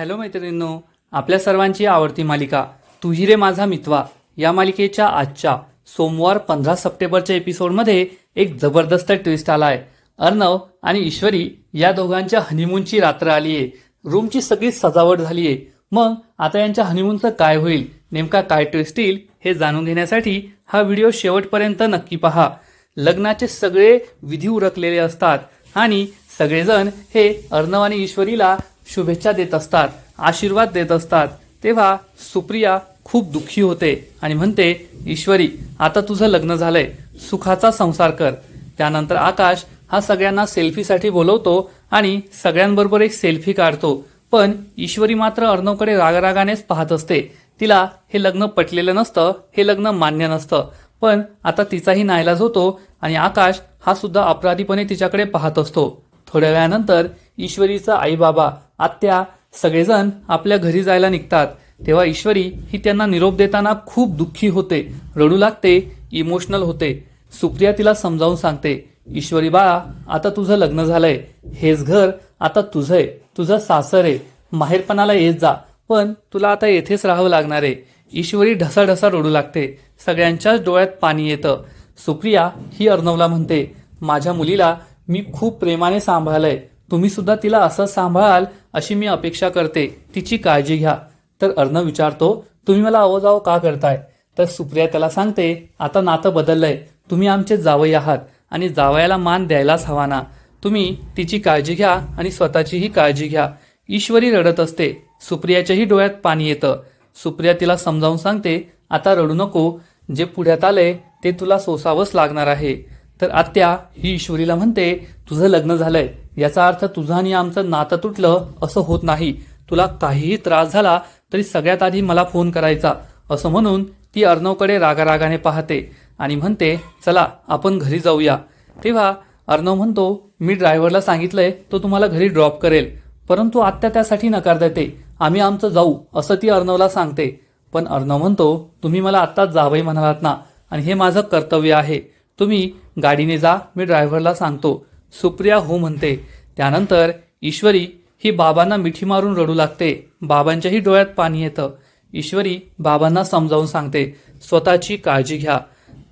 Hello मैत्रिणींनो आपल्या सर्वांची आवडती मालिका तुही रे माझा मितवा या मालिकेच्या आजच्या सोमवार पंधरा सप्टेंबरच्या एपिसोडमध्ये एक जबरदस्त ट्विस्ट आला आहे अर्णव आणि ईश्वरी या दोघांच्या हनीमूनची रात्र आली आहे रूमची सगळी सजावट झाली आहे मग आता यांच्या हनीमूनचं काय होईल नेमका काय ट्विस्ट येईल हे जाणून घेण्यासाठी हा व्हिडिओ शेवटपर्यंत नक्की पहा. लग्नाचे सगळे विधी उरकलेले असतात आणि सगळेजण हे अर्णव आणि ईश्वरीला शुभेच्छा देत असतात आशीर्वाद देत असतात. तेव्हा सुप्रिया खूप दुःखी होते आणि म्हणते ईश्वरी आता तुझं लग्न झालंय. सुखाचा संसार कर. त्यानंतर आकाश हा सगळ्यांना सेल्फीसाठी बोलवतो आणि सगळ्यांबरोबर एक सेल्फी काढतो. पण ईश्वरी मात्र अर्णवकडे रागरागानेच पाहत असते. तिला हे लग्न पटलेलं नसतं हे लग्न मान्य नसतं. पण आता तिचाही नाईलाज होतो आणि आकाश हा सुद्धा अपराधीपणे तिच्याकडे पाहत असतो. थोड्या वेळानंतर ईश्वरीचा आई बाबा आत्या सगळेजण आपल्या घरी जायला निघतात. तेव्हा ईश्वरी ही त्यांना निरोप देताना खूप दुःखी होते. रडू लागते इमोशनल होते. सुप्रिया तिला समजावून सांगते ईश्वरी बाळा आता तुझं लग्न झालंय. हेच घर आता तुझं आहे तुझं सासर आहे. माहेरपणाला येत जा. पण तुला आता येथेच राहावं लागणार आहे. ईश्वरी ढसाढसा रडू लागते. सगळ्यांच्याच डोळ्यात पाणी येतं. सुप्रिया ही अर्णवला म्हणते माझ्या मुलीला मी खूप प्रेमाने सांभाळलंय. तुम्ही सुद्धा तिला असं सांभाळाल अशी मी अपेक्षा करते. तिची काळजी घ्या. तर अर्णव विचारतो तुम्ही मला अवजाव का करताय? तर सुप्रिया त्याला सांगते आता नातं बदललंय. तुम्ही आमचे जावई आहात आणि जावयाला मान द्यायलाच हवा ना तुम्ही तिची काळजी घ्या आणि स्वतःचीही काळजी घ्या. ईश्वरी रडत असते. सुप्रियाच्याही डोळ्यात पाणी येतं. सुप्रिया तिला समजावून सांगते आता रडू नको. जे पुढ्यात आलंय ते तुला सोसावंच लागणार आहे. तर आत्या ही ईश्वरीला म्हणते तुझं लग्न झालंय. याचा अर्थ तुझं आणि आमचं नातं तुटलं असं होत नाही. तुला काहीही त्रास झाला तरी सगळ्यात आधी मला फोन करायचा. असं म्हणून ती अर्णवकडे रागारागाने पाहते आणि म्हणते चला आपण घरी जाऊया. तेव्हा अर्णव म्हणतो मी ड्रायव्हरला सांगितलंय तो तुम्हाला घरी ड्रॉप करेल. परंतु आत्या त्यासाठी नकार देते. आम्ही आमचं जाऊ असं ती अर्णवला सांगते. पण अर्णव म्हणतो तुम्ही मला आत्ताच जावई म्हणालात ना. आणि हे माझं कर्तव्य आहे. तुम्ही गाडीने जा मी ड्रायव्हरला सांगतो. सुप्रिया हो म्हणते त्यानंतर ईश्वरी ही बाबांना मिठी मारून रडू लागते. बाबांच्याही डोळ्यात पाणी येतं. ईश्वरी बाबांना समजावून सांगते स्वतःची काळजी घ्या.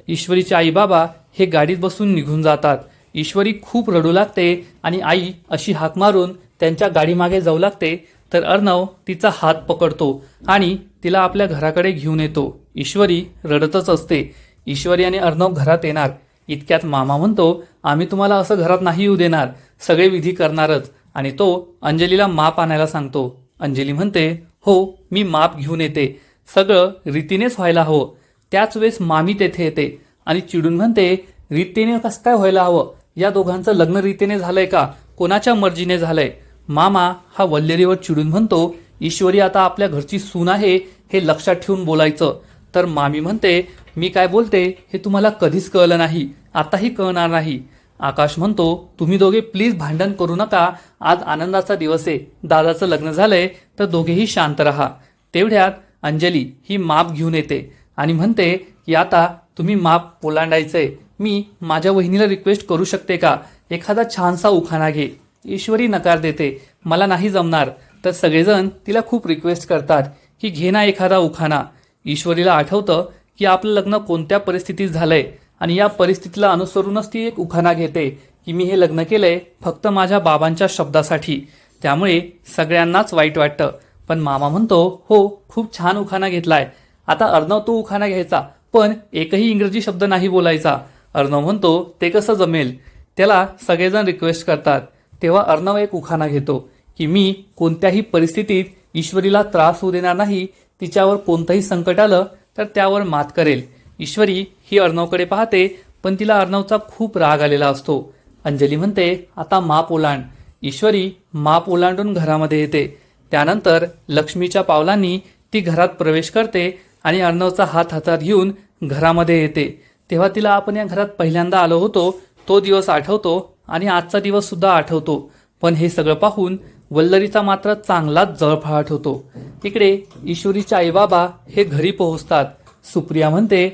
ईश्वरीचे आई बाबा हे गाडीत बसून निघून जातात. ईश्वरी खूप रडू लागते आणि आई अशी हाक मारून त्यांच्या गाडीमागे जाऊ लागते. तर अर्णव तिचा हात पकडतो आणि तिला आपल्या घराकडे घेऊन येतो. ईश्वरी रडतच असते. ईश्वरी आणि अर्णव घरात येणार. इतक्यात मामा म्हणतो आम्ही तुम्हाला असं घरात नाही येऊ देणार. सगळे विधी करणारच. आणि तो अंजलीला माप आणायला सांगतो. अंजली म्हणते हो मी माप घेऊन येते. सगळं रीतीनेच व्हायला हवं. त्याच वेळेस मामी तेथे येते. आणि चिडून म्हणते रीतीने कसं काय व्हायला हवं? या दोघांचं लग्न रीतीने झालंय का? कोणाच्या मर्जीने झालंय? मामा हा वल्लेरीवर चिडून म्हणतो ईश्वरी आता आपल्या घरची सून आहे हे लक्षात ठेवून बोलायचं. तर मामी म्हणते मी काय बोलते हे तुम्हाला कधीच कळलं नाही आताही कळणार नाही. आकाश म्हणतो तुम्ही दोघे प्लीज भांडण करू नका आज आनंदाचा दिवस आहे दादाचं लग्न झालंय तर दोघेही शांत राहा. तेवढ्यात अंजली ही माप घेऊन येते आणि म्हणते की आता तुम्ही माप ओलांडायचंय मी माझ्या वहिनीला रिक्वेस्ट करू शकते का? एखादा छानसा उखाणा घे. ईश्वरी नकार देते मला नाही जमणार. तर सगळेजण तिला खूप रिक्वेस्ट करतात की घे ना एखादा उखाणा. ईश्वरीला आठवतं की आपलं लग्न कोणत्या परिस्थितीत झालंय? आणि या परिस्थितीला अनुसरूनच ती एक उखाणा घेते की मी हे लग्न केलंय फक्त माझ्या बाबांच्या शब्दासाठी. त्यामुळे सगळ्यांनाच वाईट वाटतं. पण मामा म्हणतो हो खूप छान उखाणा घेतलाय. आता अर्णव तो उखाणा घ्यायचा पण एकही इंग्रजी शब्द नाही बोलायचा. अर्णव म्हणतो ते कसं जमेल? त्याला सगळेजण रिक्वेस्ट करतात. तेव्हा अर्णव एक उखाणा घेतो की मी कोणत्याही परिस्थितीत ईश्वरीला त्रास होऊ देणार नाही तिच्यावर कोणतंही संकट आलं तर त्यावर मात करेल. ईश्वरी ही अर्णवकडे पाहते पण तिला अर्णवचा खूप राग आलेला असतो. अंजली म्हणते आता माप ओलांड. ईश्वरी माप ओलांडून घरामध्ये येते. त्यानंतर लक्ष्मीच्या पावलांनी ती घरात प्रवेश करते आणि अर्णवचा हात हातात घेऊन घरामध्ये येते. तेव्हा तिला आपण या घरात पहिल्यांदा आलो होतो तो दिवस आठवतो आणि आजचा दिवस सुद्धा आठवतो. पण हे सगळं पाहून वल्लरीचा मात्र चांगलाच जळफळाट होतो. इकडे ईश्वरीचे आईबाबा हे घरी पोहोचतात. सुप्रिया म्हणते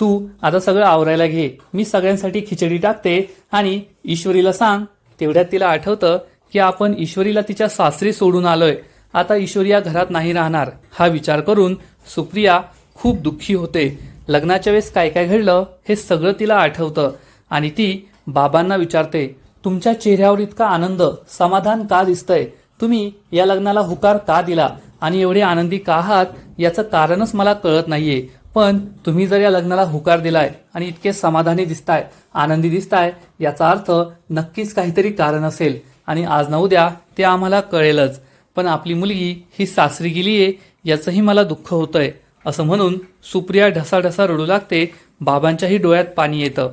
तू आता सगळं आवरायला घे. मी सगळ्यांसाठी खिचडी टाकते आणि ईश्वरीला सांग. तेवढ्यात तिला आठवतं की आपण ईश्वरीला तिच्या सासरी सोडून आलोय. आता ईश्वरी या घरात नाही राहणार. हा विचार करून सुप्रिया खूप दुःखी होते. लग्नाच्या वेळेस काय काय घडलं हे सगळं तिला आठवतं आणि ती बाबांना विचारते तुमच्या चेहऱ्यावर इतका आनंद समाधान का दिसतंय? तुम्ही या लग्नाला हुकार का दिला? आणि एवढे आनंदी का आहात? याचं कारणच मला कळत नाहीये. पण तुम्ही जर या लग्नाला हुकार दिलाय आणि इतके समाधानी दिसताय आनंदी दिसताय याचा अर्थ नक्कीच काहीतरी कारण असेल. आणि आज ना उद्या ते आम्हाला कळेलच. पण आपली मुलगी ही सासरी गेलीये याचंही मला दुःख होतंय. असं म्हणून सुप्रिया ढसाढसा रडू लागते. बाबांच्याही डोळ्यात पाणी येतं.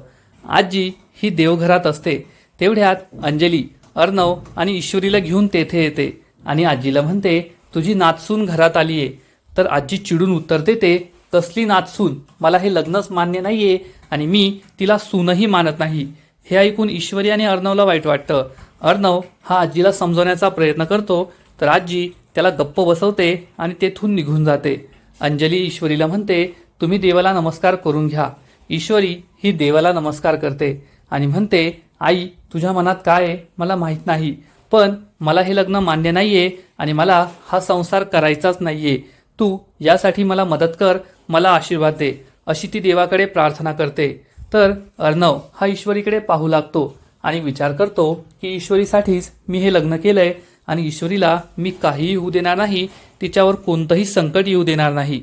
आजी ही देवघरात असते. तेवढ्यात अंजली अर्णव आणि ईश्वरीला घेऊन तेथे येते आणि आजीला म्हणते तुझी नाचसून घरात आली आहे तर आजी चिडून उत्तर देते तसली नाचसून मला हे लग्नच मान्य नाही आहे आणि मी तिला सूनही मानत नाही. हे ऐकून ईश्वरी आणि अर्णवला वाईट वाटतं. अर्णव हा आजीला समजवण्याचा प्रयत्न करतो तर आजी त्याला गप्प बसवते आणि तेथून निघून जाते. अंजली ईश्वरीला म्हणते तुम्ही देवाला नमस्कार करून घ्या. ईश्वरी ही देवाला नमस्कार करते आणि म्हणते आई तुझ्या मनात काय आहे मला माहीत नाही. पण मला हे लग्न मान्य नाहीये आणि मला हा संसार करायचाच नाहीये. तू यासाठी मला मदत कर मला आशीर्वाद दे अशी ती देवाकडे प्रार्थना करते. तर अर्णव हा ईश्वरीकडे पाहू लागतो आणि विचार करतो की ईश्वरीसाठीच मी हे लग्न केलंय आणि ईश्वरीला मी काहीही होऊ देणार नाही तिच्यावर कोणतंही संकट येऊ देणार नाही.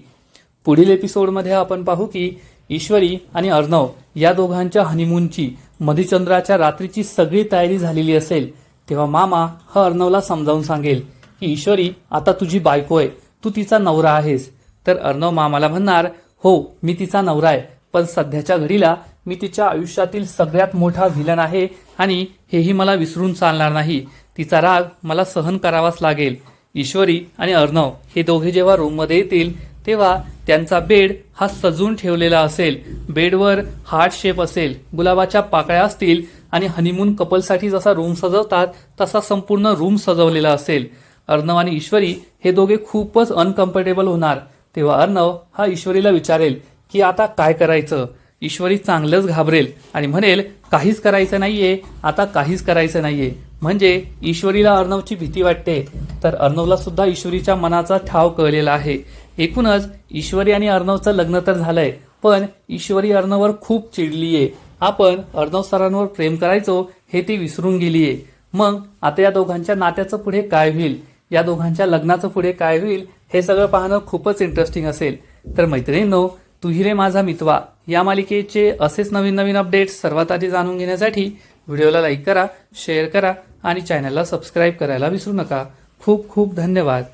पुढील एपिसोडमध्ये आपण पाहू की ईश्वरी आणि अर्णव या दोघांच्या हनीमूनची मधुचंद्राच्या रात्रीची सगळी तयारी झालेली असेल तेव्हा मामा हा अर्णवला समजावून सांगेल की ईश्वरी आता तुझी बायको आहे. तू तिचा नवरा आहेस. तर अर्णव मामाला म्हणणार हो मी तिचा नवरा आहे. पण सध्याच्या घडीला मी तिच्या आयुष्यातील सगळ्यात मोठा व्हिलन आहे आणि हेही मला विसरून चालणार नाही. तिचा राग मला सहन करावाच लागेल. ईश्वरी आणि अर्णव हे दोघे जेव्हा रूममध्ये येतील तेव्हा त्यांचा बेड हा सजून ठेवलेला असेल. बेडवर हार्ट शेप असेल गुलाबाच्या पाकळ्या असतील आणि हनीमून कपलसाठी जसा रूम सजवतात तसा संपूर्ण रूम सजवलेला असेल. अर्णव आणि ईश्वरी हे दोघे खूपच अनकम्फर्टेबल होणार. तेव्हा अर्णव हा ईश्वरीला विचारेल की आता काय करायचं? ईश्वरी चांगलंच घाबरेल आणि म्हणेल काहीच करायचं नाहीये आता काहीच करायचं नाहीये. म्हणजे ईश्वरीला अर्णवची भीती वाटते. तर अर्णवला सुद्धा ईश्वरीच्या मनाचा ठाव कळलेला आहे. एकूणच ईश्वरी आणि अर्णवचं लग्न तर झालंय पण ईश्वरी अर्णवर खूप चिडलीये. आपण अर्णव सरांवर प्रेम करायचो हे ती विसरून गेलीये. मग आता या दोघांच्या नात्याचं पुढे काय होईल? या दोघांच्या लग्नाचं पुढे काय होईल? हे सगळं पाहणं खूपच इंटरेस्टिंग असेल. तर मैत्रिणींनो तुही रे माझा मितवा. या मालिकेचे असेच नवीन नवीन अपडेट्स सर्वात आधी जाणून घेण्यासाठी व्हिडिओला लाईक करा शेअर करा आणि चॅनलला सबस्क्राईब करायला विसरू नका. खूप खूप धन्यवाद.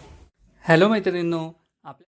हॅलो मैत्रिणींनो